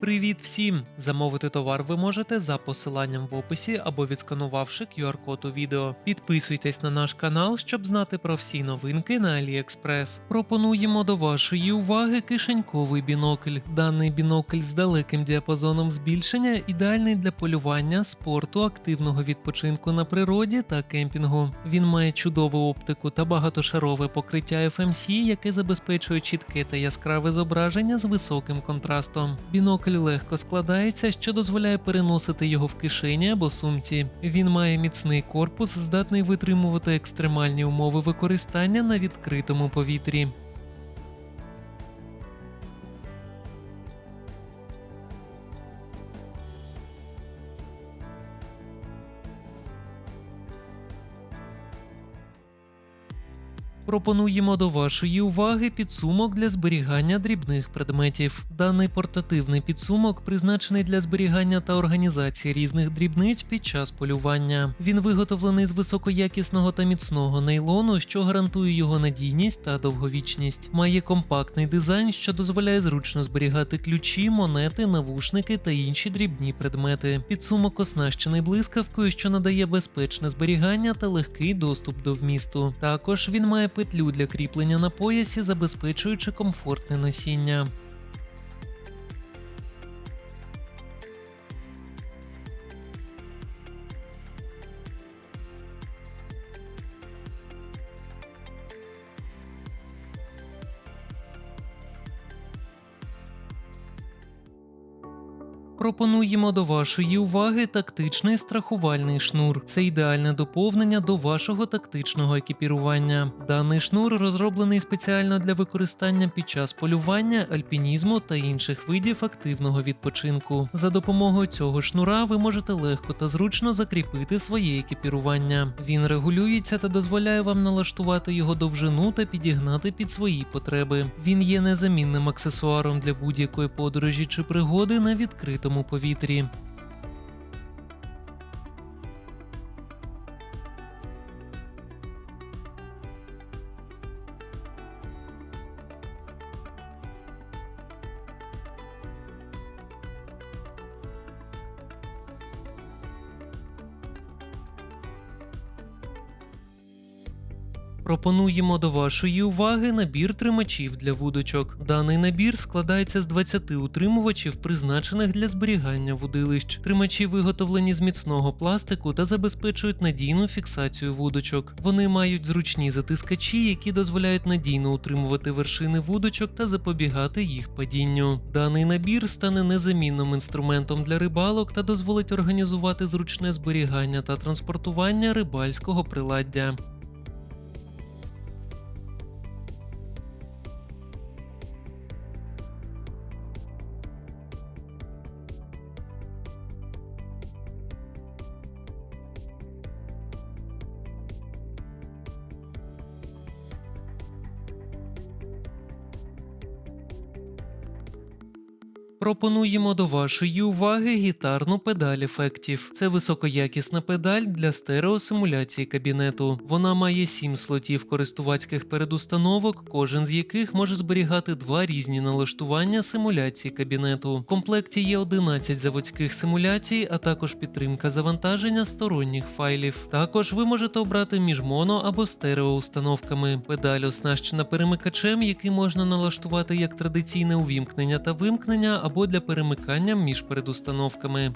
Привіт всім! Замовити товар ви можете за посиланням в описі або відсканувавши QR-код у відео. Підписуйтесь на наш канал, щоб знати про всі новинки на AliExpress. Пропонуємо до вашої уваги кишеньковий бінокль. Даний бінокль з далеким діапазоном збільшення ідеальний для полювання, спорту, активного відпочинку на природі та кемпінгу. Він має чудову оптику та багатошарове покриття FMC, яке забезпечує чітке та яскраве зображення з високим контрастом. Бінокль легко складається, що дозволяє переносити його в кишені або сумці. Він має міцний корпус, здатний витримувати екстремальні умови використання на відкритому повітрі. Пропонуємо до вашої уваги підсумок для зберігання дрібних предметів. Даний портативний підсумок призначений для зберігання та організації різних дрібниць під час полювання. Він виготовлений з високоякісного та міцного нейлону, що гарантує його надійність та довговічність. Має компактний дизайн, що дозволяє зручно зберігати ключі, монети, навушники та інші дрібні предмети. Підсумок оснащений блискавкою, що надає безпечне зберігання та легкий доступ до вмісту. Також він має петлю для кріплення на поясі, забезпечуючи комфортне носіння. Пропонуємо до вашої уваги тактичний страхувальний шнур. Це ідеальне доповнення до вашого тактичного екіпірування. Даний шнур розроблений спеціально для використання під час полювання, альпінізму та інших видів активного відпочинку. За допомогою цього шнура ви можете легко та зручно закріпити своє екіпірування. Він регулюється та дозволяє вам налаштувати його довжину та підігнати під свої потреби. Він є незамінним аксесуаром для будь-якої подорожі чи пригоди на відкритому повітрі. Пропонуємо до вашої уваги набір тримачів для вудочок. Даний набір складається з 20 утримувачів, призначених для зберігання вудилищ. Тримачі виготовлені з міцного пластику та забезпечують надійну фіксацію вудочок. Вони мають зручні затискачі, які дозволяють надійно утримувати вершини вудочок та запобігати їх падінню. Даний набір стане незамінним інструментом для рибалок та дозволить організувати зручне зберігання та транспортування рибальського приладдя. Пропонуємо до вашої уваги гітарну педаль ефектів. Це високоякісна педаль для стереосимуляції кабінету. Вона має 7 слотів користувацьких передустановок, кожен з яких може зберігати два різні налаштування симуляції кабінету. В комплекті є 11 заводських симуляцій, а також підтримка завантаження сторонніх файлів. Також ви можете обрати між моно або стереоустановками. Педаль оснащена перемикачем, який можна налаштувати як традиційне увімкнення та вимкнення або для перемикання між передустановками.